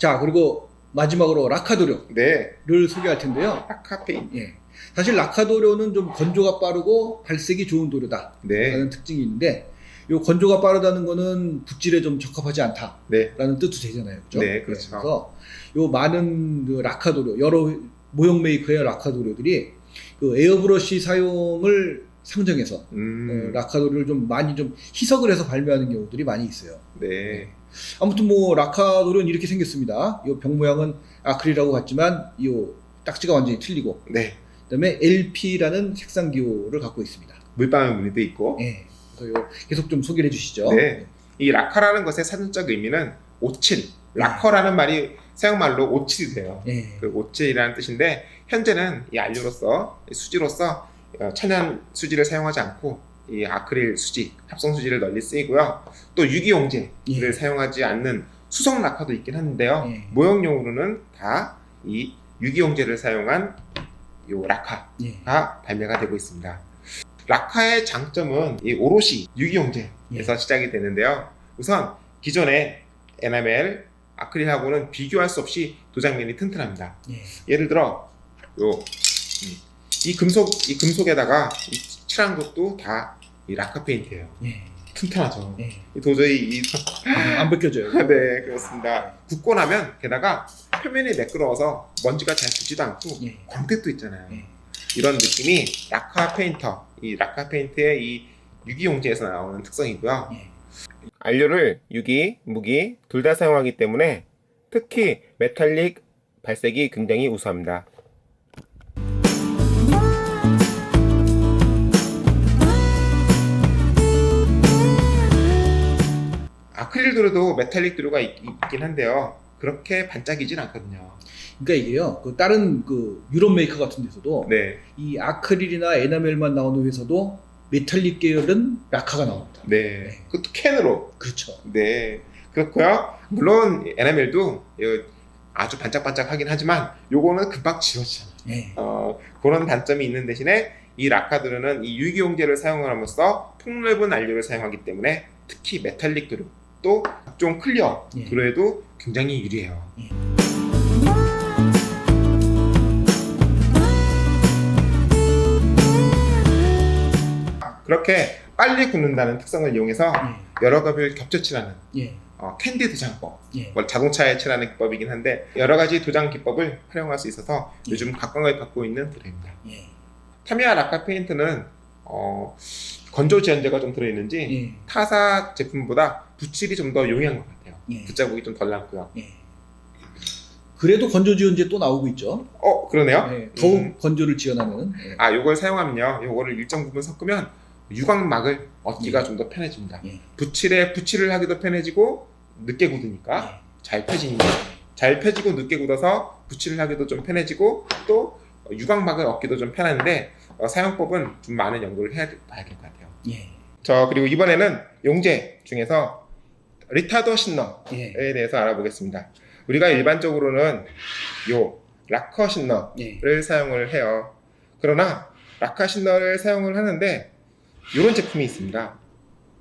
자, 그리고 마지막으로 라카도료를 네. 소개할 텐데요. 카페인. 예. 사실 라카도료는 좀 건조가 빠르고 발색이 좋은 도료다라는 네. 특징이 있는데 이 건조가 빠르다는 거는 붓질에 좀 적합하지 않다라는 네. 뜻도 되잖아요. 그죠? 네, 그렇죠. 그래서 요 많은 그 라카도료 여러 모형 메이커의 라카도료들이 그 에어브러쉬 사용을 상정해서 음. 어, 라카도료를 좀 많이 좀 희석을 해서 발매하는 경우들이 많이 있어요. 네. 아무튼 뭐 라카도료는 이렇게 생겼습니다. 이 병 모양은 아크릴하고 같지만 이 딱지가 완전히 틀리고 네. 그다음에 LP라는 색상 기호를 갖고 있습니다. 물방울 무늬도 있고. 예. 그래서 요 계속 좀 소개를 해주시죠. 네. 이 라카라는 것의 사전적 의미는 오칠. 라커라는 말이 사용말로 오칠이 돼요. 예. 그 오칠이라는 뜻인데 현재는 이 안료로서 이 수지로서 어, 천연 수지를 사용하지 않고 이 아크릴 수지, 합성 수지를 널리 쓰이고요. 또 유기용제를 예. 사용하지 않는 수성 라카도 있긴 한데요. 예. 모형용으로는 다 이 유기용제를 사용한 요 라카가 예. 발매가 되고 있습니다. 라카의 장점은 이 오롯이 유기용제에서 예. 시작이 되는데요. 우선 기존의 에나멜, 아크릴하고는 비교할 수 없이 도장면이 튼튼합니다. 예. 예를 들어 요, 음, 이 금속 이 금속에다가 이 칠한 것도 다 이 라카 페인트예요. 예. 튼튼하죠. 예. 이 도저히 이안 벗겨져요. 네 그렇습니다. 굽고 나면 게다가 표면이 매끄러워서 먼지가 잘 붙지도 않고 예. 광택도 있잖아요. 예. 이런 느낌이 라카 페인터, 이 라카 페인트의 이 유기용제에서 나오는 특성이고요. 예. 안료를 유기, 무기 둘 다 사용하기 때문에 특히 메탈릭 발색이 굉장히 우수합니다. 아크릴 도료도 메탈릭 도료가 있, 긴 한데요. 그렇게 반짝이진 않거든요. 그러니까 이게요. 그 다른 그 유럽 메이커 같은 데서도 네, 이 아크릴이나 에나멜만 나오는 회사도 메탈릭 계열은 라카가 나옵니다. 네. 그것도 캔으로. 그렇죠. 네, 그렇고요. 물론 에나멜도 이 아주 반짝반짝하긴 하지만 요거는 금방 지워지잖아요. 예. 어, 그런 단점이 있는 대신에 이 라카도료는 이 유기용제를 사용함으로써 폭넓은 안료를 사용하기 때문에 특히 메탈릭 도료 또 각종 클리어 예. 도료에도 굉장히 유리해요. 예. 그렇게 빨리 굳는다는 특성을 이용해서 여러 겹을 겹쳐 칠하는 예. 어, 캔디 도장법, 예. 뭐 자동차에 칠하는 기법이긴 한데 여러 가지 도장 기법을 활용할 수 있어서 예. 요즘 각광을 받고 있는 도료입니다. 예. 타미야 라카 페인트는 어, 건조 지연제가 좀 들어있는지 예. 타사 제품보다 붓질이 좀 더 용이한 것 같아요. 예. 붓자국이 좀 덜 남고요. 예. 그래도 건조 지원제 또 나오고 있죠. 어 그러네요. 예. 더욱 음. 건조를 지원하면 예. 아 요걸 사용하면요, 요거를 일정 부분 섞으면 유광막을 얻기가 예. 좀더 편해집니다. 예. 붓칠에 붓칠을 하기도 편해지고 늦게 굳으니까 잘 펴지니까 잘 펴지고 늦게 굳어서 붓칠을 하기도 좀 편해지고 또 유광막을 얻기도 좀 편한데 어, 사용법은 좀 많은 연구를 해야 봐야 될 것 같아요. 예. 저 그리고 이번에는 용제 중에서 리타더 신너에 예. 대해서 알아보겠습니다. 우리가 일반적으로는 요 락커 신너를 예. 사용을 해요. 그러나 락커 신너를 사용을 하는데 이런 제품이 있습니다.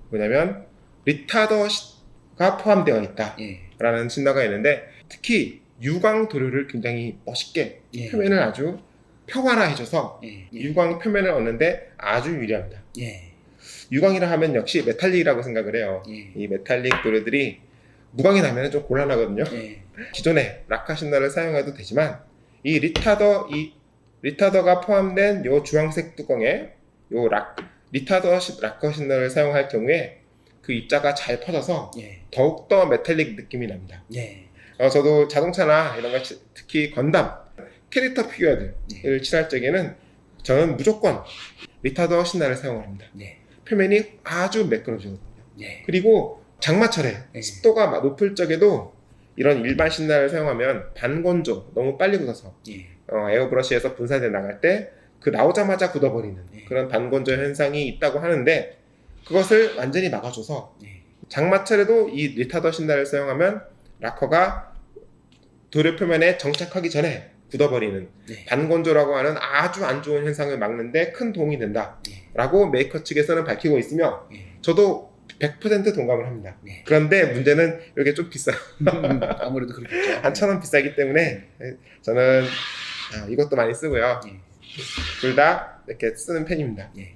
뭐냐면 리타더가 포함되어 있다라는 예. 신너가 있는데 특히 유광 도료를 굉장히 멋있게 예. 표면을 아주 평활화해줘서 예. 예. 유광 표면을 얻는데 아주 유리합니다. 예. 유광이라 하면 역시 메탈릭이라고 생각을 해요. 예. 이 메탈릭 도료들이 무광이 나면 좀 곤란하거든요. 예. 기존의 라카 신나를 사용해도 되지만 이 리타더 이 리타더가 포함된 요 주황색 뚜껑에 요 락, 리타더 시- 라커 신나를 사용할 경우에 그 입자가 잘 퍼져서 예. 더욱더 메탈릭 느낌이 납니다. 예. 어, 저도 자동차나 이런 거 치- 특히 건담 캐릭터 피규어들을 예. 칠할 적에는 저는 무조건 리타더 신나를 사용합니다. 예. 표면이 아주 매끄러지거든요. 예. 그리고 장마철에 예. 습도가 마- 높을 적에도 이런 일반 신나를 사용하면 반건조 너무 빨리 굳어서 예. 어, 에어브러시에서 분사돼 나갈 때 그 나오자마자 굳어버리는 예. 그런 반건조 현상이 있다고 하는데 그것을 완전히 막아줘서 예. 장마철에도 이 리타더 신나를 사용하면 락커가 도료 표면에 정착하기 전에 굳어버리는 네. 반건조라고 하는 아주 안 좋은 현상을 막는데 큰 도움이 된다라고 예. 메이커 측에서는 밝히고 있으며 예. 저도 100% 동감을 합니다. 네. 그런데 문제는 이게 좀 비싸요. 아무래도 그렇겠죠. 한 천 원 비싸기 때문에 저는 아, 이것도 많이 쓰고요. 네. 둘다 이렇게 쓰는 편입니다. 네.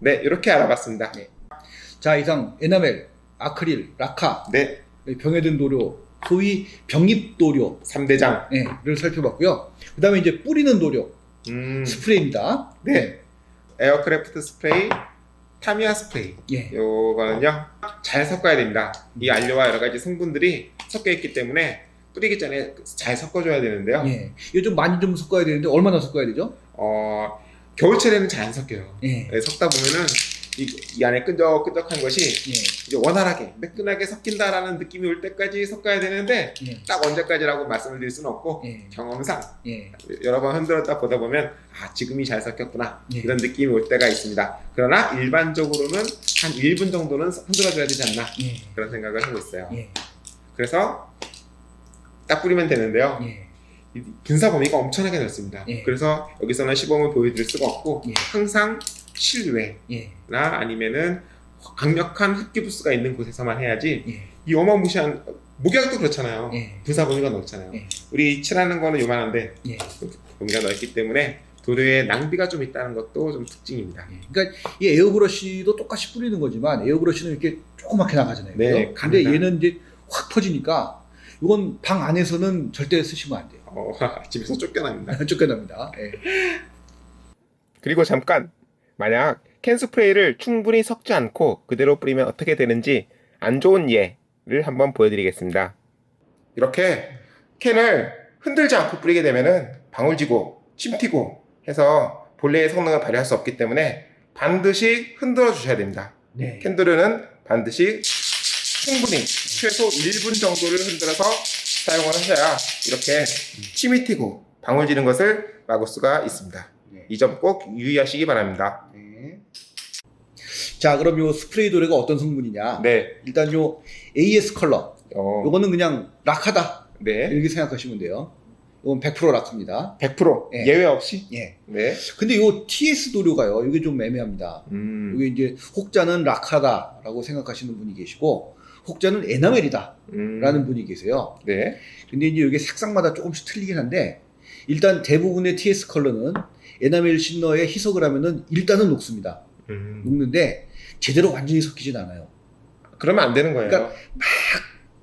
네, 이렇게 알아봤습니다. 네. 자 이상 에나멜, 아크릴, 라카, 네, 병해든 도료, 소위 병입 도료 3대장. 네, 를 살펴봤고요. 그 다음에 이제 뿌리는 도료, 음, 스프레이입니다. 네. 에어크래프트 스프레이, 타미야 스프레이. 예. 요거는요 잘 섞어야 됩니다. 이 안료와 여러 가지 성분들이 섞여 있기 때문에 뿌리기 전에 잘 섞어줘야 되는데요. 예. 이거 좀 많이 좀 섞어야 되는데 얼마나 섞어야 되죠? 어 겨울철에는 잘 안 섞여요. 예. 네, 섞다 보면은 이, 이 안에 끈적끈적한 것이 예. 이제 원활하게 매끈하게 섞인다라는 느낌이 올 때까지 섞어야 되는데 예. 딱 언제까지라고 말씀을 드릴 수는 없고 예. 경험상 예. 여러 번 흔들었다 보다 보면 아 지금이 잘 섞였구나 예. 이런 느낌이 올 때가 있습니다. 그러나 일반적으로는 한 1분 정도는 흔들어줘야 되지 않나 예. 그런 생각을 하고 있어요. 예. 그래서 딱 뿌리면 되는데요. 예. 이 분사 범위가 엄청나게 넓습니다. 예. 그래서 여기서는 시범을 보여드릴 수가 없고 예. 항상 실외나 예. 아니면은 강력한 흡기 부스가 있는 곳에서만 해야지 예. 이 어마무시한 목약도 그렇잖아요. 예. 분사 범위가 넓잖아요. 예. 우리 칠하는 거는 요만한데 예. 범위가 넓기 때문에 도료에 낭비가 좀 있다는 것도 좀 특징입니다. 예. 그러니까 이 에어브러쉬도 똑같이 뿌리는 거지만 에어브러쉬는 이렇게 조그맣게 나가잖아요. 네? 근데. 얘는 이제 확 퍼지니까 이건 방 안에서는 절대 쓰시면 안 돼요. 어, 집에서 쫓겨납니다. 쫓겨납니다. 예. 그리고 잠깐 만약 캔 스프레이를 충분히 섞지 않고 그대로 뿌리면 어떻게 되는지 안 좋은 예를 한번 보여드리겠습니다. 이렇게 캔을 흔들지 않고 뿌리게 되면은 방울지고 침튀고 해서 본래의 성능을 발휘할 수 없기 때문에 반드시 흔들어 주셔야 됩니다. 네. 캔도르는 반드시 충분히 최소 1분 정도를 흔들어서 사용을 하셔야 이렇게 침이 튀고 방울 지는 것을 막을 수가 있습니다. 네. 이 점 꼭 유의하시기 바랍니다. 네. 자, 그럼 요 스프레이 도료가 어떤 성분이냐? 네. 일단 요 AS 컬러. 어, 요거는 그냥 락하다. 네. 이렇게 생각하시면 돼요. 이건 100% 락합니다. 100% 예. 예외 없이. 예. 네. 근데 요 TS 도료가요. 이게 좀 애매합니다. 음. 이게 이제 혹자는 락하다라고 생각하시는 분이 계시고 혹자는 에나멜이다라는 음. 분이 계세요. 네. 근데 이제 이게 색상마다 조금씩 틀리긴 한데 일단 대부분의 TS 컬러는 에나멜 신너에 희석을 하면은 일단은 녹습니다. 음. 녹는데 제대로 완전히 섞이진 않아요. 그러면 안 되는 거예요. 그러니까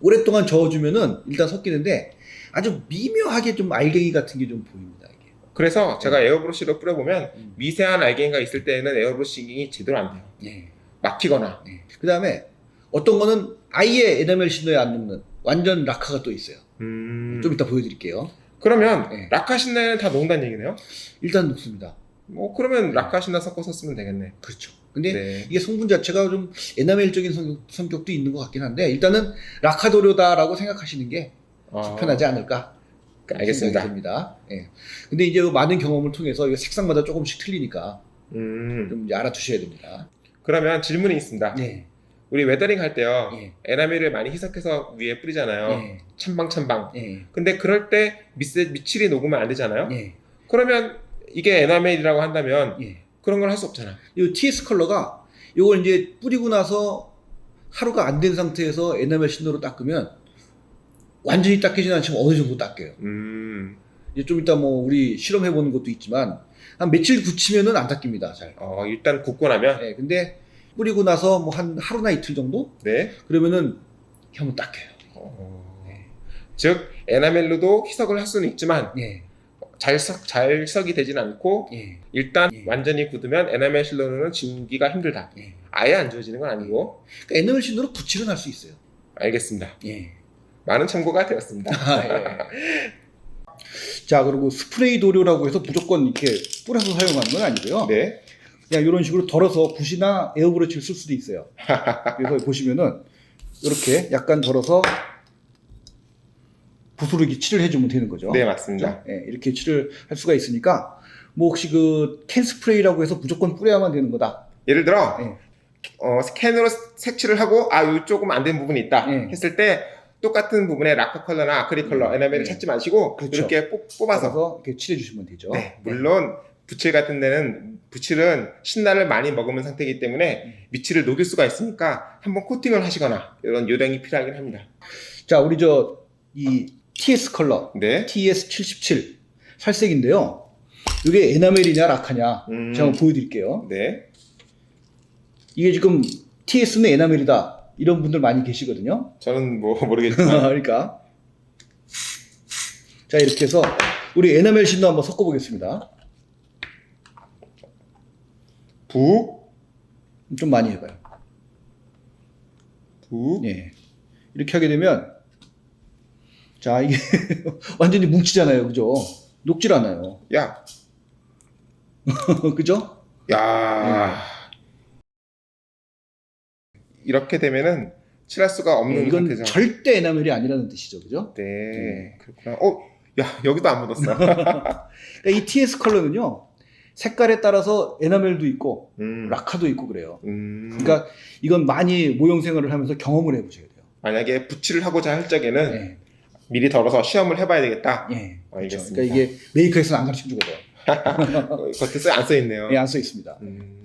오랫동안 저어주면은 일단 섞이는데 아주 미묘하게 좀 알갱이 같은 게 좀 보입니다. 이게. 그래서 제가 에어브러쉬로 뿌려보면 음. 미세한 알갱이가 있을 때는 에어브러싱이 제대로 안 돼요. 네. 막히거나. 그 다음에 어떤 거는 아예 에나멜 신너에 안 녹는 완전 락카가 또 있어요. 음. 좀 이따 보여드릴게요. 그러면 네. 라카 신나는 다 녹는다는 얘기네요. 일단 녹습니다. 뭐 그러면 라카 신나 섞어서 쓰면 되겠네. 그렇죠. 근데 네. 이게 성분 자체가 좀 에나멜적인 성격, 도 있는 것 같긴 한데 일단은 라카도료다라고 생각하시는 게 아, 편하지 않을까 알겠습니다. 듭니다. 예. 근데 이제 많은 경험을 통해서 이거 색상마다 조금씩 틀리니까 음. 좀 이제 알아두셔야 됩니다. 그러면 질문이 있습니다. 네. 우리 웨더링 할 때요. 예. 에나멜을 많이 희석해서 위에 뿌리잖아요. 예. 찬방찬방. 예. 근데 그럴 때 미세, 미칠이 녹으면 안 되잖아요. 예. 그러면 이게 에나멜이라고 한다면 예. 그런 걸 할 수 없잖아. 이 TS 컬러가 이걸 이제 뿌리고 나서 하루가 안 된 상태에서 에나멜 신호로 닦으면 완전히 닦이진 않지만 어느 정도 닦여요. 음. 이제 좀 이따 뭐 우리 실험해 보는 것도 있지만 한 며칠 굳히면은 안 닦입니다. 잘. 어, 일단 굽고 나면 예. 근데 뿌리고 나서 뭐 한 하루나 이틀 정도 네. 그러면은 한번 닦여요. 어, 네. 즉 에나멜로도 희석을 할 수는 있지만 예. 잘, 석, 잘 희석이 되진 않고 예. 일단 예. 완전히 굳으면 에나멜 실로는 지우기가 힘들다. 예. 아예 안 지워지는 건 아니고 그러니까 에나멜 신호로 붙이는 할 수 있어요. 알겠습니다. 예. 많은 참고가 되었습니다. 아, 예. 자, 그리고 스프레이 도료라고 해서 무조건 이렇게 뿌려서 사용하는 건 아니고요. 네. 그냥 이런 식으로 덜어서 붓이나 에어브러치를 쓸 수도 있어요. 그래서 보시면은 이렇게 약간 덜어서 붓으로 이렇게 칠을 해주면 되는 거죠. 네, 맞습니다. 예, 이렇게 칠을 할 수가 있으니까 뭐 혹시 그 캔 스프레이라고 해서 무조건 뿌려야만 되는 거다. 예를 들어 예. 어, 스캔으로 색칠을 하고 아, 요 조금 안된 부분이 있다 예. 했을 때 똑같은 부분에 라카 컬러나 아크릴 컬러, 음, 에나멜을 예. 찾지 마시고 그렇죠. 이렇게 뽑, 뽑아서 뽑아서 이렇게 칠해 주시면 되죠. 네, 물론 붓칠 같은 데는 붓칠은 신나를 많이 먹으면 상태이기 때문에 밑칠을 녹일 수가 있으니까 한번 코팅을 하시거나 이런 요령이 필요하긴 합니다. 자, 우리 저 이 TS 컬러 네. TS77 살색인데요. 이게 에나멜이냐 라카냐 음. 제가 한번 보여드릴게요. 네. 이게 지금 TS는 에나멜이다 이런 분들 많이 계시거든요. 저는 뭐 모르겠지만 그러니까 자 이렇게 해서 우리 에나멜 신도 한번 섞어보겠습니다. 북, 좀 많이 해봐요. 북, 예. 이렇게 하게 되면 자 이게 완전히 뭉치잖아요, 그죠? 녹질 않아요, 야, 그죠? 야. 이렇게 되면은 칠할 수가 없는 예, 이건 상태죠. 절대 에나멜이 아니라는 뜻이죠, 그죠? 네, 네. 그렇구나. 어, 야, 여기도 안 묻었어. 그러니까 이 TS 컬러는요 색깔에 따라서 에나멜도 있고 음, 라카도 있고 그래요. 음, 그러니까 이건 많이 모형 생활을 하면서 경험을 해보셔야 돼요. 만약에 붓칠을 하고자 할 적에는 예, 미리 덜어서 시험을 해봐야 되겠다. 예. 그렇죠. 알겠습니다. 그러니까 이게 메이커에서는 안 가르쳐 주거든요. 어, 겉에 써- 안 써 있네요. 예, 안 써 있습니다. 음,